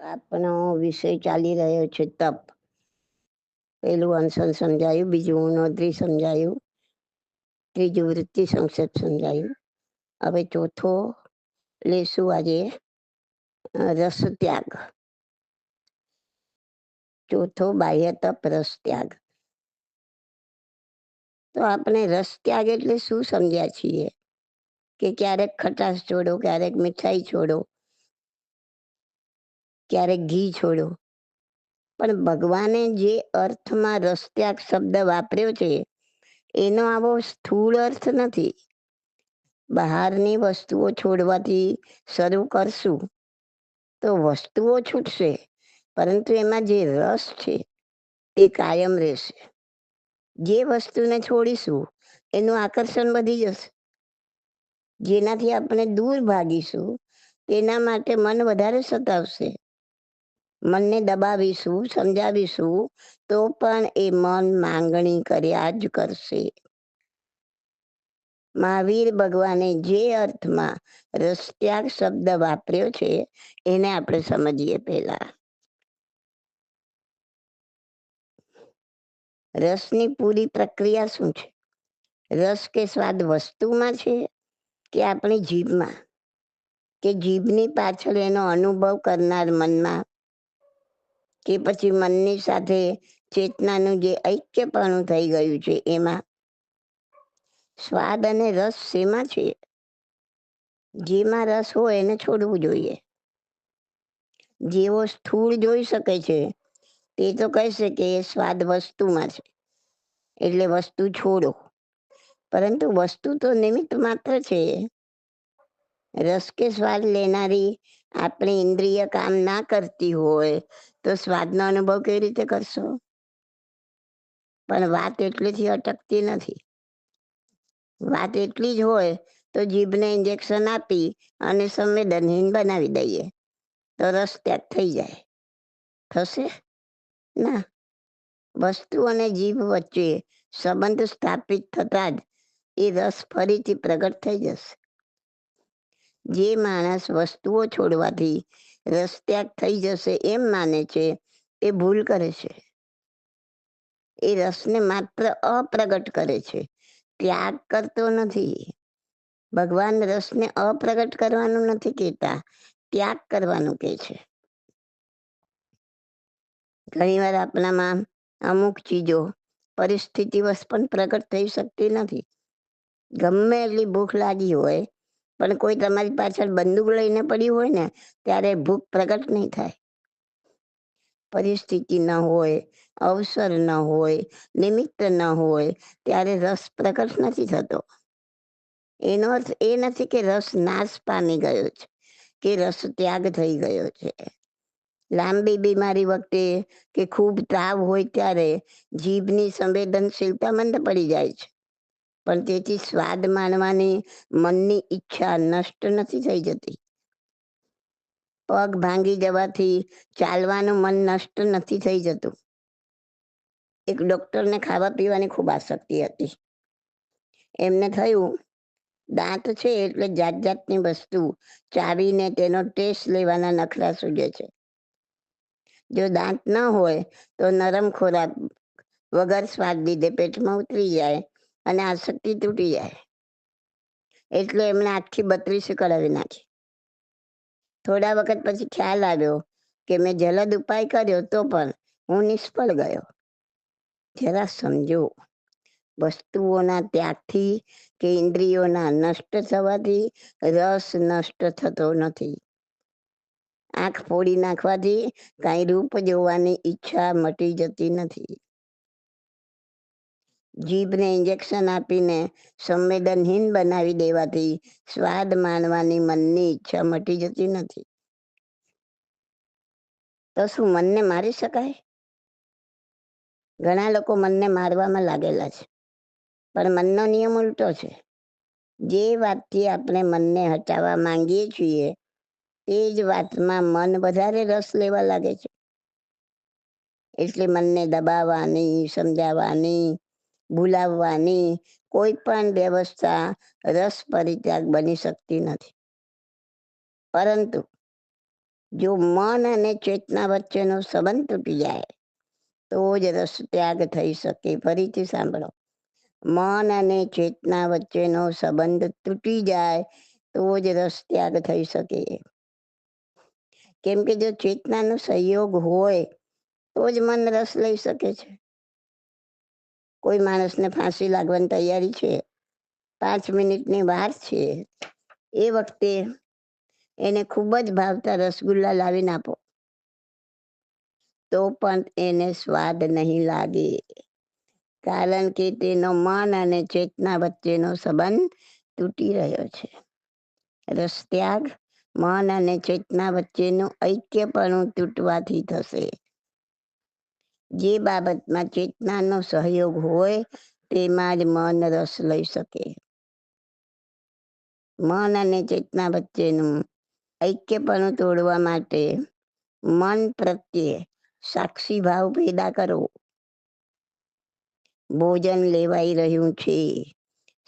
આપનો વિષય ચાલી રહ્યો છે, તપ. પેલું અનશન સમજાયું, બીજું નોંધરી સમજાયું, ત્રીજું વૃત્તિ સંક્ષેપ સમજાયું. હવે ચોથો લેશું આજે રસ ત્યાગ ચોથો બાહ્ય તપ રસ ત્યાગ તો આપણે રસ ત્યાગ એટલે શું સમજ્યા છીએ? કે ક્યારેક ખટાશ છોડો, ક્યારેક મીઠાઈ છોડો ક્યારેક ઘી છોડો પણ ભગવાને જે અર્થમાં રસત્યાગ શબ્દ વાપર્યો છે, એનો આવો સ્થૂળ અર્થ નથી. બહારની વસ્તુઓ છોડવાથી શરૂ કરશું તો વસ્તુઓ છૂટશે, પરંતુ એમાં જે રસ છે એ કાયમ રહેશે. જે વસ્તુને છોડીશું, એનું આકર્ષણ વધી જશે. જેનાથી આપણે દૂર ભાગીશું, તેના માટે મન વધારે સતાવશે. મનને દબાવીશું, સમજાવીશું, તો પણ એ મન માંગણી કર્યા જ કરશે. મહાવીર ભગવાને જે અર્થમાં રસ્ત્યાગ શબ્દ વાપર્યો છે, એને આપણે સમજીએ પહેલા. રસની પૂરી પ્રક્રિયા શું છે? રસ કે સ્વાદ વસ્તુમાં છે કે આપણી જીભમાં? કે જીભની પાછળ એનો અનુભવ કરનાર મનમાં કે પછી મનની સાથે ચેતનાનું જે ઐક્યપણું થઈ ગયું છે એમાં સ્વાદ અને રસ શેમાં છે? જેમાં રસ હોય એને છોડવું જોઈએ. જેવો સ્થૂળ જોઈ શકે છે તે તો કહેશે કે એ સ્વાદ વસ્તુમાં છે. એટલે વસ્તુ છોડો. પરંતુ વસ્તુ તો નિમિત્ત માત્ર છે. રસ કે સ્વાદ લેનારી આપણી ઇન્દ્રિય કામ ના કરતી હોય, તો સ્વાદનો અનુભવ કેવી રીતે કરશો? પણ વાત એટલેથી અટકતી નથી. વાત એટલી જ હોય, તો જીભને ઇન્જેક્શન આપી અને સંવેદનહીન બનાવી દઈએ, તો રસ ત્યાગ થઈ જાય. થશે? ના. વસ્તુ અને જીભ વચ્ચે સંબંધ સ્થાપિત થતા જ એ રસ ફરીથી પ્રગટ થઈ જશે. જે માણસ વસ્તુઓ છોડવાથી રસ ત્યાગ થઈ જશે એમ માને છે, એ ભૂલ કરે છે. એ રસને માત્ર અપ્રગટ કરે છે. ત્યાગ કરતો નથી. ભગવાન રસને અપ્રગટ કરવાનું નથી કહેતા, ત્યાગ કરવાનું કે છે. ઘણીવાર આપણામાં અમુક ચીજો પરિસ્થિતિવશ પણ પ્રગટ થઈ શકતી નથી. ગમે એટલી ભૂખ લાગી હોય પણ કોઈ તમારી પાછળ બંદૂક લઈને પડ્યું હોય ને, ત્યારે ભૂખ પ્રગટ નહીં થાય. પરિસ્થિતિ ન હોય, અવસર ન હોય, નિમિત્ત ન હોય, ત્યારે રસ પ્રગટ નથી થતો. એનો અર્થ એ નથી કે રસ નાશ પામી ગયો છે, કે રસ ત્યાગ થઈ ગયો છે. લાંબી બીમારી વખતે કે ખૂબ તાવ હોય ત્યારે જીભની સંવેદનશીલતા મંદ પડી જાય છે. પણ તેથી સ્વાદ માણવાની મનની ઈચ્છા નષ્ટ નથી થઈ જતી. પગ ભાંગી જવાથી ચાલવાનું મન નષ્ટ નથી થઈ જતું. એક ડોક્ટરને ખાવા પીવાની ખૂબ આસક્તિ હતી. એમને થયું, દાંત છે એટલે જાત જાતની વસ્તુ ચાવીને તેનો ટેસ્ટ લેવાના નખરા સૂજે છે. જો દાંત ન હોય તો નરમ ખોરાક વગર સ્વાદ લીધે પેટમાં ઉતરી જાય અને આસક્તિ તૂટી જાય. એટલે એમણે આખી બત્રીસ કરાવી નાખી. થોડા વખત પછી ખ્યાલ આવ્યો કે મેં જલદ ઉપાય કર્યો તો પણ હું નિષ્ફળ ગયો. જરા સમજો, વસ્તુઓના ત્યાગથી કે ઇન્દ્રિયોના નષ્ટ થવાથી રસ નષ્ટ થતો નથી. આંખ ફોડી નાખવાથી કાંઈ રૂપ જોવાની ઈચ્છા મટી જતી નથી. જીભને ઇન્જેક્શન આપીને સંવેદનહીન બનાવી દેવાથી સ્વાદ માણવાની મનની ઈચ્છા મટી જતી નથી. તો શું મનને મારી શકાય? ઘણા લોકો મનને મારવામાં લાગેલા છે, પણ મનનો નિયમ ઉલટો છે. જે વાતથી આપણે મનને હટાવવા માંગીએ છીએ તે જ વાતમાં મન વધારે રસ લેવા લાગે છે. એટલે મનને દબાવવાની, સમજાવવાની ભૂલાવવાની કોઈ પણ વ્યવસ્થા રસ પરિત્યાગ બની શકતી નથી. પરંતુ જો મન અને ચેતના વચ્ચેનો સંબંધ તૂટી જાય, તો જ રસ ત્યાગ થઈ શકે. ફરીથી સાંભળો. મન અને ચેતના વચ્ચેનો સંબંધ તૂટી જાય, તો જ રસ ત્યાગ થઈ શકે. કેમ કે જો ચેતનાનો સહયોગ હોય, તો જ મન રસ લઈ શકે છે. કોઈ માણસને ફાંસી લાગવાની તૈયારી છે? પાંચ મિનિટની બહાર છે. એ વખતે એને ખૂબ જ ભાવતા રસગુલ્લા લાવીને આપો. તો પણ એને સ્વાદ નહીં લાગે. કારણ કે તેનો મન અને ચેતના વચ્ચેનો સંબંધ તૂટી રહ્યો છે. રસ ત્યાગ મન અને ચેતના વચ્ચેનું ઐક્યપણું તૂટવાથી થશે. જે બાબતમાં ચેતનાનો સહયોગ હોય, તેમાં જ મન રસ લઈ શકે. મન અને ચેતના વચ્ચેનું ઐક્યપણું તોડવા માટે મન પ્રત્યે સાક્ષી ભાવ પેદા કરો. ભોજન લેવાઈ રહ્યું છે,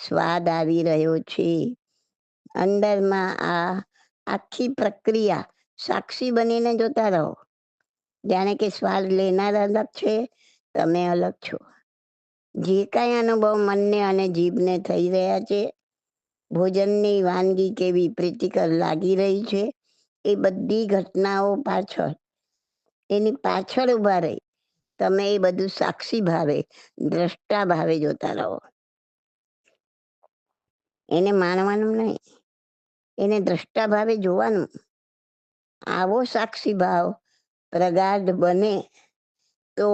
સ્વાદ આવી રહ્યો છે, અંદરમાં આ આખી પ્રક્રિયા સાક્ષી બનીને જોતા રહો. જાણે કે સ્વાદ લેનાર અલગ છે, તમે અલગ છો. જે કાંઈ અનુભવ મનને અને જીભને થઈ રહ્યા છે, ભોજનની વાનગી કેવી પ્રીતિકર લાગી રહી છે, એ બધી ઘટનાઓ પાછળ, એની પાછળ ઊભા રહી. તમે એ બધું સાક્ષી ભાવે, દ્રષ્ટા ભાવે જોતા રહો. એને માનવાનું નહીં. એને દ્રષ્ટા ભાવે જોવાનું. આવો સાક્ષી ભાવ પ્રગાઢ બને, તો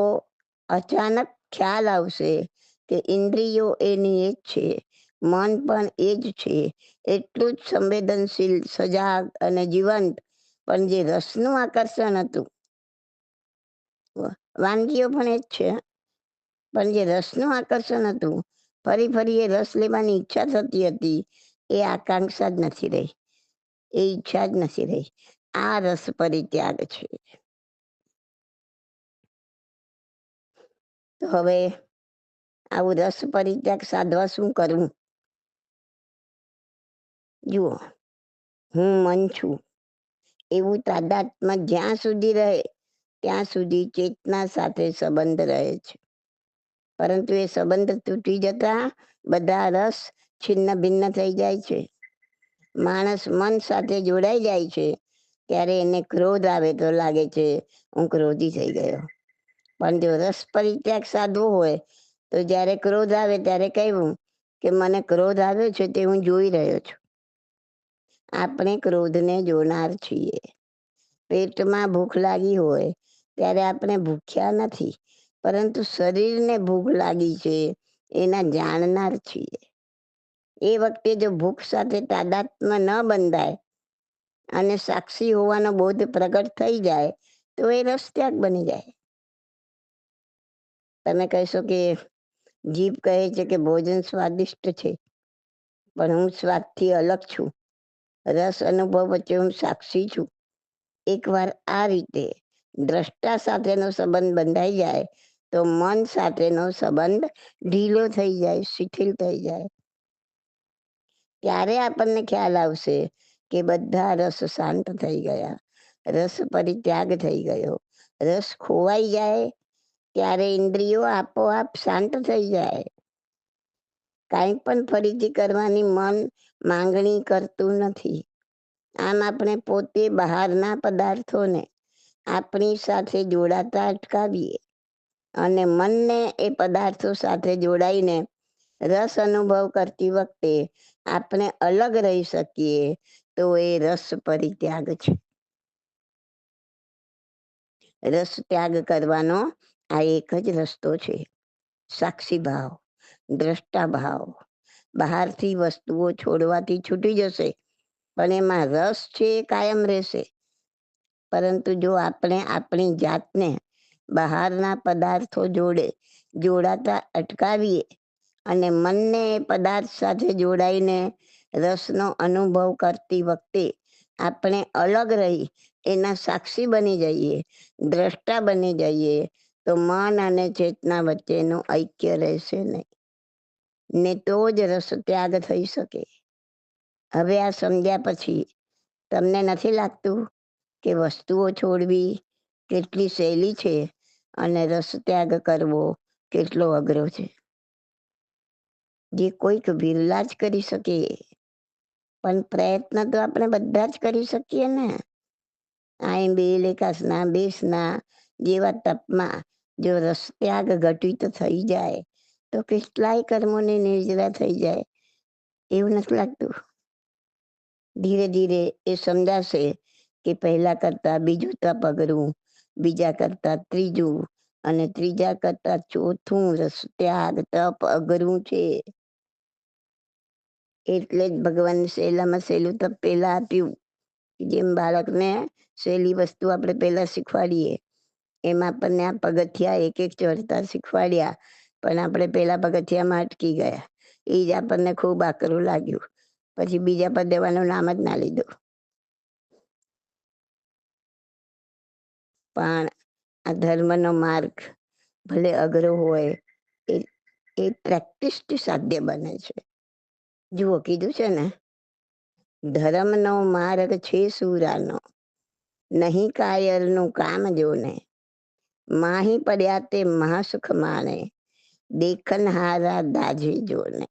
અચાનક ખ્યાલ આવશે કે ઇન્દ્રિયો એની એ જ છે, મન પણ એ જ છે. એટલું જ સંવેદનશીલ, સજાગ અને જીવંત, પણ જે રસનું આકર્ષણ હતું. વાનગીઓ પણ એ જ છે, પણ જે રસનું આકર્ષણ હતું, ફરી ફરી એ રસ લેવાની ઈચ્છા થતી હતી, એ આકાંક્ષા જ નથી રહી. એ ઈચ્છા જ નથી રહી. આ રસ પરિત્યાગ છે. તો હવે આવું રસ પરિત્યાગ સાધવા શું કરવું જુઓ, હું મન છું. એવું તાદાત્મ જ્યાં સુધી રહે, ત્યાં સુધી ચેતના સાથે સંબંધ રહે છે. પરંતુ એ સંબંધ તૂટી જતા બધા રસ છિન્ન ભિન્ન થઈ જાય છે. માણસ મન સાથે જોડાઈ જાય છે, ત્યારે એને ક્રોધ આવે તો લાગે છે, હું ક્રોધી થઈ ગયો. પણ જો રસ પરિત્યાગ સાધવો હોય તો જ્યારે ક્રોધ આવે ત્યારે કહેવું કે મને ક્રોધ આવ્યો છે તે હું જોઈ રહ્યો છું. આપણે ક્રોધને જોનાર છીએ. પેટમાં ભૂખ લાગી હોય ત્યારે આપણે ભૂખ્યા નથી, પરંતુ શરીરને ભૂખ લાગી છે એના જાણનાર છીએ. એ વખતે જો ભૂખ સાથે તાદાત્મ્ય ન બંધાય અને સાક્ષી હોવાનો બોધ પ્રગટ થઈ જાય તો એ રસત્યાગ બની જાય. તમે કહેશો કે જીભ કહે છે કે ભોજન સ્વાદિષ્ટ છે. પણ હું સ્વાદથી અલગ છું. રસ અનુભવ વચ્ચે હું સાક્ષી છું. એકવાર આ રીતે દ્રષ્ટા સાથેનો સંબંધ બંધાઈ જાય, તો મન સાથેનો સંબંધ ઢીલો થઈ જાય, શિથિલ થઈ જાય. ત્યારે આપણને ખ્યાલ આવશે કે બધા રસ શાંત થઈ ગયા. રસ પરિત્યાગ થઈ ગયો. રસ ખોવાઈ જાય ત્યારે ઇન્દ્રિયો આપોઆપ શાંત થઈ જાય. કાંઈ પણ ફરીથી કરવાની મન માંગણી કરતું નથી. આમ આપણે પોતે બહારના પદાર્થોને આપણી સાથે જોડાતા અટકાવીએ અને મનને એ પદાર્થો સાથે જોડાઈને રસ અનુભવ કરતી વખતે આપણે અલગ રહી શકીએ તો એ રસ પરિત્યાગ છે. રસ ત્યાગ કરવાનો આ એક જ રસ્તો છે. સાક્ષી ભાવ, દ્રષ્ટા ભાવ. બહારથી વસ્તુઓ છોડવાથી છૂટી જશે, પણ એમાં રસ છે એ કાયમ રહેશે. પરંતુ જો આપણે આપણી જાતને બહારના પદાર્થો જોડે જોડાતા અટકાવીએ અને મનને એ પદાર્થ સાથે જોડાઈને રસનો અનુભવ કરતી વખતે આપણે અલગ રહી એના સાક્ષી બની જઈએ, દ્રષ્ટા બની જઈએ તો મન અને ચેતના વચ્ચેનું ઐક્ય રહેશે નહીં. ને તો જ રસ ત્યાગ થઈ શકે. હવે આ સમજ્યા પછી તમને નથી લાગતું કે વસ્તુઓ છોડવી કેટલી સહેલી છે અને રસ ત્યાગ કરવો કેટલો અઘરો છે? જે કોઈક વિરલા જ કરી શકે. પણ પ્રયત્ન તો આપણે બધા જ કરી શકીએ ને. આઈ બે લેખાસના બેસના જેવા તપમાં જો રસ ત્યાગ ઘટિત થઈ જાય, તો કેટલાય કર્મોને નિર્જરા થઈ જાય. એવું નથી લાગતું. ધીરે ધીરે એ સમજાશે કે પહેલા કરતા બીજું તપ અઘરું, બીજા કરતા ત્રીજું અને ત્રીજા કરતા ચોથું રસ ત્યાગ તપ અઘરું છે. એટલે જ ભગવાન સહેલામાં સહેલું તપ પહેલા આપ્યું. જેમ બાળકને સહેલી વસ્તુ આપણે પહેલા શીખવાડીએ એમાં આપણને આ પગથિયા એક એક ચડતા શીખવાડ્યા, પણ આપણે પેલા પગથિયામાં અટકી ગયા. એ જ આપણને ખૂબ આકરું લાગ્યું. પછી બીજા પર દેવાનું નામ જ ના લીધું. પણ આ ધર્મનો માર્ગ ભલે અઘરો હોય, એ એ પ્રેક્ટિસથી સાધ્ય બને છે. જુઓ, કીધું છે ને? ધર્મનો માર્ગ છે સુરાનો. નહીં કાયરનું કામ જોને. માહી પડ્યા તે મહાસુખ માણે, દેખન હારા દાજી જોને.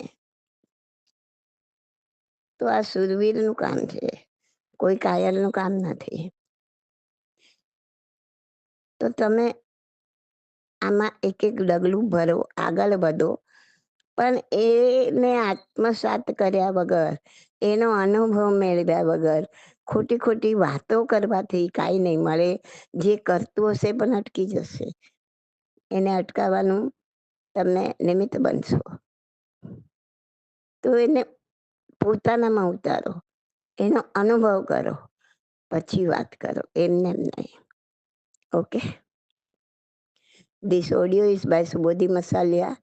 તો આ સુરવીરનું કામ છે, કોઈ કાયરનું કામ નથી. તો તમે આમાં એક એક ડગલું ભરો, આગળ વધો, પણ એને આત્મસાત કર્યા વગર, એનો અનુભવ મેળવ્યા વગર ખોટી ખોટી વાતો કરવાથી કાંઈ નહીં મળે. જે કરતું હશે પણ અટકી જશે. એને અટકાવવાનું તમે નિમિત્ત બનશો. તો એને પોતાનામાં ઉતારો. એનો અનુભવ કરો. પછી વાત કરો. એમને એમ નહીં. Okay? This audio is by Subodhi Masalia.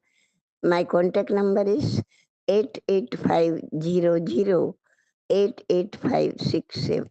My contact number is 88500 Eight eight five six seven.